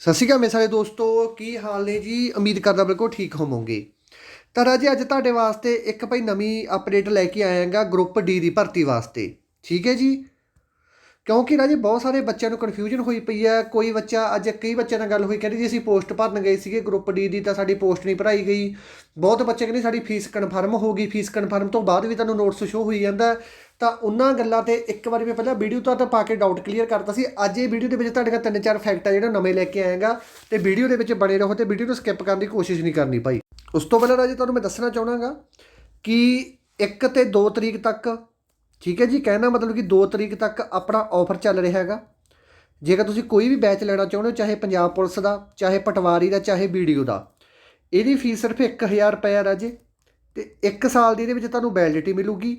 ਸਤਿ ਸ਼੍ਰੀ ਅਕਾਲ ਮੇਰੇ ਸਾਰੇ ਦੋਸਤੋ, ਕੀ ਹਾਲ ਨੇ ਜੀ? ਉਮੀਦ ਕਰਦਾ ਬਿਲਕੁਲ ਠੀਕ ਹੋਵੋਗੇ। ਤਾਂ ਰਾਜੇ, ਅੱਜ ਤੁਹਾਡੇ ਵਾਸਤੇ ਇੱਕ ਭਾਈ ਨਵੀਂ ਅਪਡੇਟ ਲੈ ਕੇ ਆਇਆਗਾ ਗਰੁੱਪ ਡੀ ਦੀ ਭਰਤੀ ਵਾਸਤੇ। ਠੀਕ ਹੈ ਜੀ? ਕਿਉਂਕਿ ਰਾਜੇ ਬਹੁਤ ਸਾਰੇ ਬੱਚਿਆਂ ਨੂੰ ਕਨਫਿਊਜ਼ਨ ਹੋਈ ਪਈ ਹੈ। ਕੋਈ ਬੱਚਾ ਅੱਜ ਕਈ ਬੱਚਿਆਂ ਨਾਲ ਗੱਲ ਹੋਈ, ਕਹਿੰਦੇ ਜੀ ਅਸੀਂ ਪੋਸਟ ਭਰਨ ਗਏ ਸੀਗੇ ਗਰੁੱਪ ਡੀ ਦੀ ਤਾਂ ਸਾਡੀ ਪੋਸਟ ਨਹੀਂ ਭਰਾਈ ਗਈ। ਬਹੁਤ ਬੱਚੇ ਕਹਿੰਦੇ ਸਾਡੀ ਫੀਸ ਕਨਫਰਮ ਹੋ ਗਈ। ਫੀਸ ਕਨਫਰਮ ਤੋਂ ਬਾਅਦ ਵੀ ਤੁਹਾਨੂੰ ਨੋਟਿਸ ਸ਼ੋ ਹੋਈ ਜਾਂਦਾ ਤਾਂ ਉਹਨਾਂ ਗੱਲਾਂ ਤੇ ਇੱਕ ਵਾਰੀ ਮੈਂ ਪਹਿਲਾਂ ਵੀਡੀਓ ਤੋਂ ਤਾਂ ਪਾ ਕੇ ਡਾਊਟ ਕਲੀਅਰ ਕਰਤਾ ਸੀ। ਅੱਜ ਇਹ ਵੀਡੀਓ ਦੇ ਵਿੱਚ ਤੁਹਾਡੇ ਕੋਲ ਤਿੰਨ ਚਾਰ ਫੈਕਟ ਆ ਜਿਹੜੇ ਨਵੇਂ ਲੈ ਕੇ ਆਏਗਾ ਤੇ ਵੀਡੀਓ ਦੇ ਵਿੱਚ ਬਣੇ ਰਹੋ ਤੇ ਵੀਡੀਓ ਨੂੰ ਸਕਿਪ ਕਰਨ ਦੀ ਕੋਸ਼ਿਸ਼ ਨਹੀਂ ਕਰਨੀ ਭਾਈ। ਉਸ ਤੋਂ ਪਹਿਲਾਂ ਰਾਜੇ ਤੁਹਾਨੂੰ ਮੈਂ ਦੱਸਣਾ ਚਾਹਣਾਗਾ ਕਿ 1 ਤੇ 2 ਤਰੀਕ ਤੱਕ ਠੀਕ ਹੈ ਜੀ, ਕਹਿਣਾ ਮਤਲਬ ਕਿ 2 ਤਰੀਕ ਤੱਕ ਆਪਣਾ ਆਫਰ ਚੱਲ ਰਿਹਾ ਹੈਗਾ। ਜੇਕਰ ਤੁਸੀਂ ਕੋਈ ਵੀ ਬੈਚ ਲੈਣਾ ਚਾਹੁੰਦੇ ਹੋ, ਚਾਹੇ ਪੰਜਾਬ ਪੁਲਿਸ ਦਾ, ਚਾਹੇ ਪਟਵਾਰੀ ਦਾ, ਚਾਹੇ ਵੀਡੀਓ ਦਾ, ਇਹਦੀ ਫੀਸ ਸਿਰਫ 1000 ਰੁਪਏ ਆ ਰਾਜੇ ਤੇ 1 ਸਾਲ ਦੀ ਇਹਦੇ ਵਿੱਚ ਤੁਹਾਨੂੰ ਵੈਲਿਡਿਟੀ ਮਿਲੂਗੀ।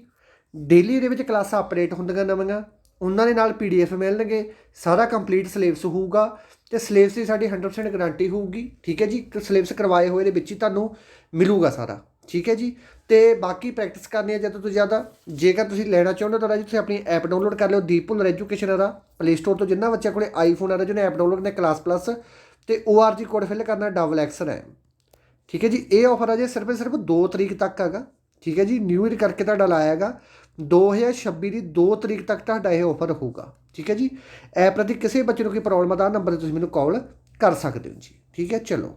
ਡੇਲੀ ਇਹਦੇ ਵਿੱਚ ਕਲਾਸਾਂ ਅਪਡੇਟ ਹੁੰਦੀਆਂ ਨਵੀਆਂ, ਉਹਨਾਂ ਦੇ ਨਾਲ ਪੀਡੀਐਫ ਮਿਲਣਗੇ, ਸਾਰਾ ਕੰਪਲੀਟ ਸਿਲੇਬਸ ਹੋਊਗਾ ਤੇ ਸਿਲੇਬਸ ਦੀ ਸਾਡੀ 100% ਗਾਰੰਟੀ ਹੋਊਗੀ। ਠੀਕ ਹੈ ਜੀ ਸਿਲੇਬਸ ਕਰਵਾਏ ਹੋਏ ਦੇ ਵਿੱਚ ਹੀ ਤੁਹਾਨੂੰ ਮਿਲੂਗਾ ਸਾਰਾ। ਠੀਕ ਹੈ ਜੀ? ਤੇ ਬਾਕੀ ਪ੍ਰੈਕਟਿਸ ਕਰਨੀ ਹੈ ਜਦੋਂ ਤੋਂ ਜ਼ਿਆਦਾ। ਜੇਕਰ ਤੁਸੀਂ ਲੈਣਾ ਚਾਹੁੰਦੇ ਹੋ ਤਾਂ ਜੀ ਤੁਸੀਂ ਆਪਣੀ ਐਪ ਡਾਊਨਲੋਡ ਕਰ ਲਿਓ ਦੀਪੁਲਰ ਐਜੂਕੇਸ਼ਨ ਦਾ ਪਲੇ ਸਟੋਰ ਤੋਂ ਜਿੰਨਾ ਬੱਚਿਆਂ ਕੋਲੇ ਆਈਫੋਨ ਆ ਜਿਹਨੇ ਐਪ ਡਾਊਨਲੋਡ ਕਰਨਾ ਕਲਾਸ ਪਲੱਸ ਤੇ ORG ਕੋਡ ਫਿਲ ਕਰਨਾ ਡਬਲ ਐਕਸ ਹੈ ਠੀਕ ਹੈ ਜੀ? ਇਹ ਆਫਰ ਜੇ ਸਿਰਫ ਸਿਰਫ 2 ਤਰੀਕ ਤੱਕ ਹੈਗਾ। ਠੀਕ ਹੈ ਜੀ? ਨਿਊ ਈਅਰ ਕਰਕੇ ਤੁਹਾਡਾ ਲਾਇਆ ਹੈਗਾ। 2026 ਦੀ 2 ਤਰੀਕ ਤੱਕ ਤੁਹਾਡਾ ਇਹ ਆਫਰ ਹੋਊਗਾ। ਠੀਕ ਹੈ ਜੀ? ਐਪ ਪ੍ਰਤੀ ਕਿਸੇ ਬੱਚੇ ਨੂੰ ਕੋਈ ਪ੍ਰੋਬਲਮ ਆ ਤਾਂ ਨੰਬਰ ਤੇ ਤੁਸੀਂ ਮੈਨੂੰ ਕਾਲ ਕਰ ਸਕਦੇ ਹੋ ਜੀ। ਠੀਕ ਹੈ? ਚਲੋ।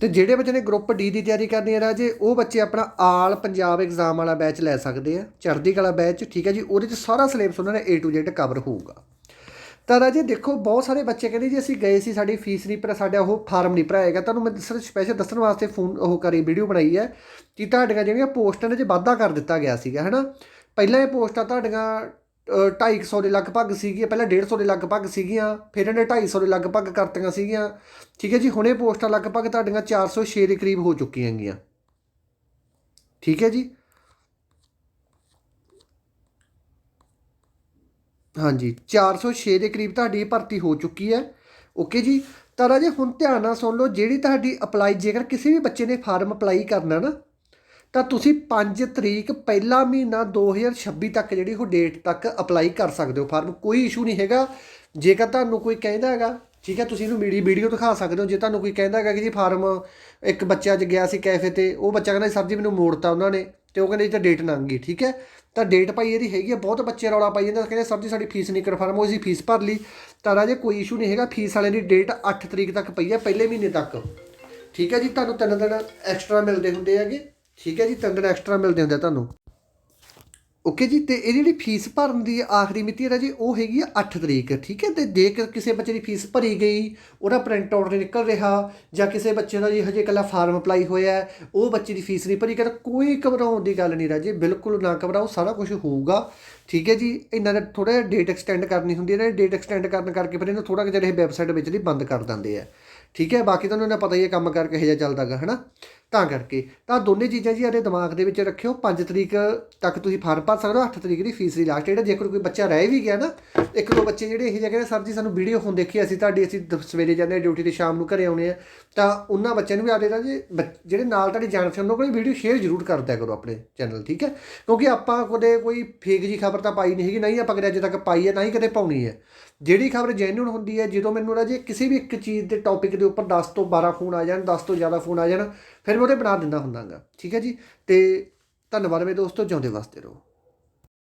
ਤੇ ਜਿਹੜੇ ਬੱਚੇ ਨੇ ਗਰੁੱਪ ਡੀ ਦੀ ਤਿਆਰੀ ਕਰਨੀ ਹੈ ਰਾਜੇ, ਉਹ ਬੱਚੇ ਆਪਣਾ ਆਲ ਪੰਜਾਬ ਐਗਜ਼ਾਮ ਵਾਲਾ ਬੈਚ ਲੈ ਸਕਦੇ ਆ, ਚੜ੍ਹਦੀ ਕਲਾ ਬੈਚ ਠੀਕ ਹੈ ਜੀ, ਉਹਦੇ 'ਚ ਸਾਰਾ ਸਿਲੇਬਸ ਉਹਨਾਂ ਨੇ A to Z ਕਵਰ ਹੋਊਗਾ। ਤਾਂ ਰਾਜੇ ਦੇਖੋ, ਬਹੁਤ ਸਾਰੇ ਬੱਚੇ ਕਹਿੰਦੇ ਜੀ, ਅਸੀਂ ਗਏ ਸੀ, ਸਾਡੀ ਫੀਸ ਨਹੀਂ ਪਰ ਸਾਡਾ ਉਹ ਫਾਰਮ ਨਹੀਂ ਭਰਾਏਗਾ ਤੁਹਾਨੂੰ ਮੈਂ ਦੱਸਣ ਸਪੈਸ਼ਲ ਦੱਸਣ ਵਾਸਤੇ ਫੋਨ ਉਹ ਕਰੀ ਵੀਡੀਓ ਬਣਾਈ ਹੈ, ਕਿ ਤੁਹਾਡੀਆਂ ਜਿਹੜੀਆਂ ਪੋਸਟਾਂ ਦੇ 'ਚ ਵਾਧਾ ਕਰ ਦਿੱਤਾ ਗਿਆ ਸੀਗਾ, ਹੈਨਾ? ਪਹਿਲਾਂ ਇਹ ਪੋਸਟਾਂ ਤੁਹਾਡੀਆਂ 250 ਦੇ ਲਗਭਗ ਸੀਗੀਆਂ, ਪਹਿਲਾਂ 150 ਦੇ ਲਗਭਗ ਸੀਗੀਆਂ, ਫਿਰ ਇਹਨੇ 250 ਦੇ ਲਗਭਗ ਕਰਤੀਆਂ ਸੀਗੀਆਂ। ਠੀਕ ਹੈ ਜੀ, ਹੁਣੇ ਪੋਸਟਾਂ ਲਗਭਗ ਤੁਹਾਡੀਆਂ 406 ਦੇ ਕਰੀਬ ਹੋ ਚੁੱਕੀਆਂ ਹੈਗੀਆਂ। ਠੀਕ ਹੈ ਜੀ? ਹਾਂਜੀ 406 ਦੇ ਕਰੀਬ ਤੁਹਾਡੀ ਇਹ ਭਰਤੀ ਹੋ ਚੁੱਕੀ ਹੈ। ਓਕੇ ਜੀ ਤਾਂ ਰਾਜੇ ਹੁਣ ਧਿਆਨ ਨਾਲ ਸੁਣ ਲਓ, ਜਿਹੜੀ ਤੁਹਾਡੀ ਅਪਲਾਈ, ਜੇਕਰ ਕਿਸੇ ਵੀ ਬੱਚੇ ਨੇ ਫਾਰਮ ਅਪਲਾਈ ਕਰਨਾ ਨਾ ਤਾਂ ਤੁਸੀਂ 5 ਤਰੀਕ ਪਹਿਲਾ ਮਹੀਨਾ 2026 ਤੱਕ ਜਿਹੜੀ ਉਹ ਡੇਟ ਤੱਕ ਅਪਲਾਈ ਕਰ ਸਕਦੇ ਹੋ। ਫਾਰਮ ਕੋਈ ਇਸ਼ੂ ਨਹੀਂ ਹੈਗਾ। ਜੇਕਰ ਤੁਹਾਨੂੰ ਕੋਈ ਕਹਿੰਦਾ ਹੈਗਾ, ਠੀਕ ਹੈ, ਤੁਸੀਂ ਇਹਨੂੰ ਮੀਡੀ ਵੀਡੀਓ ਦਿਖਾ ਸਕਦੇ ਹੋ। ਜੇ ਤੁਹਾਨੂੰ ਕੋਈ ਕਹਿੰਦਾ ਹੈਗਾ ਕਿ ਜੀ ਫਾਰਮ ਇੱਕ ਬੱਚਾ ਅੱਜ ਗਿਆ ਸੀ ਕੈਫੇ ਤੇ, ਉਹ ਬੱਚਾ ਕਹਿੰਦਾ ਸਰ ਜੀ, ਮੈਨੂੰ ਮੋੜਤਾ ਉਹਨਾਂ ਨੇ। ਤੇ ਉਹ ਕਹਿੰਦੇ ਜੀ, ਤਾਂ ਡੇਟ ਲੰਘ। ਗਈ ਠੀਕ ਹੈ, ਤਾਂ ਡੇਟ ਭਾਈ ਇਹਦੀ ਹੈਗੀ ਹੈ, ਬਹੁਤ ਬੱਚੇ ਰੌਲਾ ਪਾਈ ਜਾਂਦੇ। ਕਹਿੰਦੇ, ਸਰ ਜੀ, ਸਾਡੀ ਫੀਸ ਨਹੀਂ ਕਨਫਰਮ ਹੋਈ ਸੀ ਫੀਸ ਭਰ ਲਈ। ਤਾਂ ਰਾਜੇ ਕੋਈ ਇਸ਼ੂ ਨਹੀਂ ਹੈਗਾ ਫੀਸ ਵਾਲੇ ਦੀ ਡੇਟ 8 ਤਰੀਕ ਤੱਕ ਪਈ ਹੈ, ਪਹਿਲੇ ਮਹੀਨੇ ਤੱਕ। ਠੀਕ ਹੈ ਜੀ, ਤੁਹਾਨੂੰ ਤਿੰਨ ਦਿਨ ਐਕਸਟਰਾ ਮਿਲਦੇ ਹੁੰਦੇ ਹੈਗੇ। ਠੀਕ ਹੈ ਜੀ ਤਿੰਨ ਦਿਨ ਐਕਸਟਰਾ ਮਿਲਦੇ ਹੁੰਦੇ ਆ ਤੁਹਾਨੂੰ। ਓਕੇ ਜੀ, ਤੇ ਇਹ ਜਿਹੜੀ ਫੀਸ ਭਰਨ ਦੀ ਆਖਰੀ ਮਿਤੀ ਹੈ ਜੀ, ਉਹ ਹੈਗੀ ਆ 8 ਤਰੀਕ, ਠੀਕ ਹੈ? ਤੇ ਜੇਕਰ ਕਿਸੇ ਬੱਚੇ ਦੀ ਫੀਸ ਭਰੀ ਗਈ, ਉਹਦਾ ਪ੍ਰਿੰਟ ਆਊਟ ਨਹੀਂ ਨਿਕਲ ਰਿਹਾ, ਜਾਂ ਕਿਸੇ ਬੱਚੇ ਦਾ ਜੀ ਹਜੇ ਇਕੱਲਾ ਫਾਰਮ ਅਪਲਾਈ ਹੋਇਆ ਉਹ ਬੱਚੇ ਦੀ ਫੀਸ ਨਹੀਂ ਭਰੀ ਕਰ ਕੋਈ ਘਬਰਾਉਣ ਦੀ ਗੱਲ ਨਹੀਂ ਰਾਜੇ, ਬਿਲਕੁਲ ਨਾ ਘਬਰਾਓ, ਸਾਰਾ ਕੁਝ ਹੋਊਗਾ। ਠੀਕ ਹੈ ਜੀ, ਇਹਨਾਂ ਦਾ ਥੋੜਾ ਜਿਹਾ ਡੇਟ ਐਕਸਟੈਂਡ ਕਰਨੀ ਹੁੰਦੀ ਹੈ ਨਾ ਡੇਟ ਐਕਸਟੈਂਡ ਕਰਨ ਕਰਕੇ ਫਿਰ ਇਹਨੂੰ ਥੋੜਾ ਜਿਹਾ ਜਿਹੜੇ ਵੈਬਸਾਈਟ ਵਿੱਚ ਦੀ ਬੰਦ ਕਰ ਦਿੰਦੇ ਆ। ਠੀਕ ਹੈ, ਬਾਕੀ ਤੁਹਾਨੂੰ ਇਹਨਾਂ ਪਤਾ ਹੀ ਹੈ, ਕੰਮ ਕਰਕੇ ਇਹ ਜਿਹਾ ਚੱਲਦਾਗਾ ਹਨਾ? ਤਾਂ ਕਰਕੇ। ਤਾਂ ਦੋਨੇ ਚੀਜ਼ਾਂ ਜੀ ਇਹਦੇ ਦਿਮਾਗ ਦੇ ਵਿੱਚ ਰੱਖਿਓ। 5 ਤਰੀਕ ਤੱਕ ਤੁਸੀਂ ਫਾਰਮ ਭਰ ਸਕਦੇ ਹੋ। 8 ਤਰੀਕ ਦੀ ਫੀਸ ਦੀ ਲਾਸਟ। ਡੇਟ ਹੈ ਜੇਕਰ ਕੋਈ ਬੱਚਾ ਰਹਿ ਵੀ ਗਿਆ ਨਾ, ਇੱਕ ਦੋ ਬੱਚੇ ਜਿਹੜੇ ਇਹ ਕਹਿੰਦੇ ਸਰ ਜੀ, ਸਾਨੂੰ ਵੀਡੀਓ ਹੁਣ ਦੇਖੀ, ਅਸੀਂ ਤੁਹਾਡੀ, ਅਸੀਂ ਦ- ਸਵੇਰੇ ਜਾਂਦੇ ਡਿਊਟੀ ਤੇ ਸ਼ਾਮ ਨੂੰ ਘਰੇ ਆਉਣੇ ਆ ਤਾਂ ਉਹਨਾਂ ਬੱਚਿਆਂ ਨੂੰ ਵੀ ਆਦੇ ਜੀ ਜਿਹੜੇ ਨਾਲ ਤੁਹਾਡੀ ਜਾਣ ਪਛਾਣ ਉਹਨਾਂ ਕੋਲ ਵੀਡੀਓ ਸ਼ੇਅਰ ਜ਼ਰੂਰ ਕਰ ਕਰੋ ਆਪਣੇ ਚੈਨਲ, ਠੀਕ ਹੈ? ਕਿਉਂਕਿ ਆਪਾਂ ਕਦੇ ਕੋਈ ਫੇਕ ਜੀ ਖਬਰ ਤਾਂ ਪਾਈ ਨਹੀਂ ਹੈਗੀ ਨਹੀਂ ਆਪਾਂ ਕਦੇ ਅੱਜ ਤੱਕ ਪਾਈ ਹੈ, ਨਾ ਹੀ ਕਦੇ ਪਾਉਣੀ ਹੈ। ਜਿਹੜੀ ਖਬਰ ਜੈਨੂਨ ਹੁੰਦੀ ਹੈ, ਜਦੋਂ ਮੈਨੂੰ ਰਾਜੇ ਕਿਸੇ ਵੀ ਇੱਕ ਚੀਜ਼ ਦੇ ਟੌਪਿਕ ਦੇ ਉੱਪਰ 10 ਤੋਂ 12 ਫੋਨ ਆ ਜਾਣ 10 ਤੋਂ ਜ਼ਿਆਦਾ ਫੋਨ ਆ ਜਾਣ, ਫਿਰ ਉਹਦੇ ਬਣਾ ਦਿੰਦਾ ਹੁੰਦਾਗਾ। ਠੀਕ ਹੈ ਜੀ? ਤੇ ਧੰਨਵਾਦ ਮੇਰੇ ਦੋਸਤੋ ਜਿਉਂਦੇ ਵਾਸਤੇ ਰਹੋ।